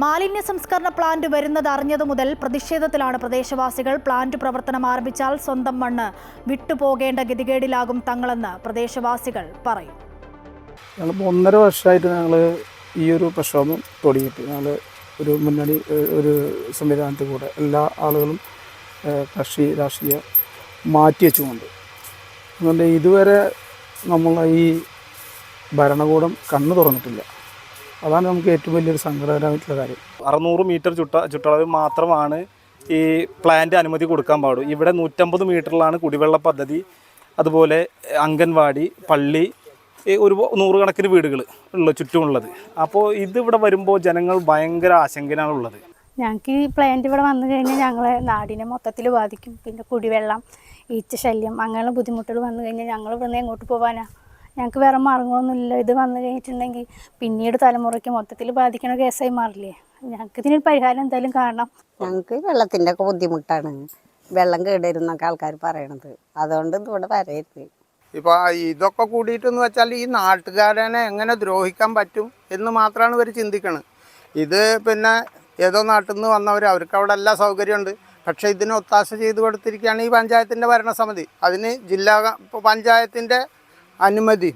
മാലിന്യ സംസ്കരണ പ്ലാന്റ് വരുന്നത് അറിഞ്ഞതു മുതൽ പ്രതിഷേധത്തിലാണ് പ്രദേശവാസികൾ. പ്ലാന്റ് പ്രവർത്തനം ആരംഭിച്ചാൽ സ്വന്തം മണ്ണ് വിട്ടുപോകേണ്ട ഗതികേടിലാകും തങ്ങളെന്ന് പ്രദേശവാസികൾ പറയും. ഞങ്ങളിപ്പോൾ ഒന്നര വർഷമായിട്ട് ഞങ്ങൾ ഈ ഒരു പ്രക്ഷോഭം തുടങ്ങിയിട്ട് ഞങ്ങൾ ഒരു മുന്നണി ഒരു സംവിധാനത്തിൽ കൂടെ എല്ലാ ആളുകളും കക്ഷി രാഷ്ട്രീയം മാറ്റി വെച്ചുകൊണ്ട്. അതുകൊണ്ട് ഇതുവരെ നമ്മളെ ഈ ഭരണകൂടം കണ്ണു തുറന്നിട്ടില്ല. അതാണ് നമുക്ക് ഏറ്റവും വലിയൊരു സങ്കടകരമായിട്ടുള്ള കാര്യം. അറുന്നൂറ് മീറ്റർ ചുട്ട ചുറ്റളവിൽ മാത്രമാണ് ഈ പ്ലാന്റ് അനുമതി കൊടുക്കാൻ പാടും ഇവിടെ നൂറ്റമ്പത് മീറ്ററിലാണ് കുടിവെള്ള പദ്ധതി അതുപോലെ അംഗൻവാടി പള്ളി ഈ ഒരു നൂറുകണക്കിന് വീടുകൾ ഉള്ള ചുറ്റുമുള്ളത്. അപ്പോൾ ഇതിവിടെ ഇവിടെ വരുമ്പോൾ ജനങ്ങൾ ഭയങ്കര ആശങ്കയിലാണ് ഉള്ളത്. ഞങ്ങൾക്ക് ഈ പ്ലാന്റ് ഇവിടെ വന്നു കഴിഞ്ഞാൽ ഞങ്ങളെ നാടിനെ മൊത്തത്തിൽ ബാധിക്കും. പിന്നെ കുടിവെള്ളം ഈച്ച ശല്യം അങ്ങനെയുള്ള ബുദ്ധിമുട്ടുകൾ വന്നു കഴിഞ്ഞാൽ ഞങ്ങൾ ഇവിടുന്ന് എങ്ങോട്ട് പോകാനാ ഞങ്ങൾക്ക് വേറെ മാർഗങ്ങളൊന്നുമില്ല. ഇത് വന്നു കഴിഞ്ഞിട്ടുണ്ടെങ്കിൽ പിന്നീട് തലമുറയ്ക്ക് മൊത്തത്തിൽ ബാധിക്കുന്ന കേസായി മാറില്ലേ? ഞങ്ങൾക്ക് ഇതിനൊരു പരിഹാരം എന്തായാലും കാണണം. ഞങ്ങൾക്ക് വെള്ളത്തിന്റെ ഒക്കെ ബുദ്ധിമുട്ടാണ്. വെള്ളം കേടരുന്നൊക്കെ ആൾക്കാർ പറയണത്. അതുകൊണ്ട് ഇവിടെ വരരുത്. ഇപ്പോൾ ഇതൊക്കെ കൂടിയിട്ടെന്ന് വെച്ചാൽ ഈ നാട്ടുകാരനെ എങ്ങനെ ദ്രോഹിക്കാൻ പറ്റും എന്ന് മാത്രമാണ് ഇവർ ചിന്തിക്കണത്. ഇത് പിന്നെ ഏതോ നാട്ടിൽ നിന്ന് വന്നവർ അവർക്ക് അവിടെ എല്ലാ സൗകര്യമുണ്ട്. പക്ഷേ ഇതിന് ഒത്താശ ചെയ്തു കൊടുത്തിരിക്കുകയാണ് ഈ പഞ്ചായത്തിന്റെ ഭരണസമിതി. അതിന് ജില്ലാ പഞ്ചായത്തിന്റെ അനുമതി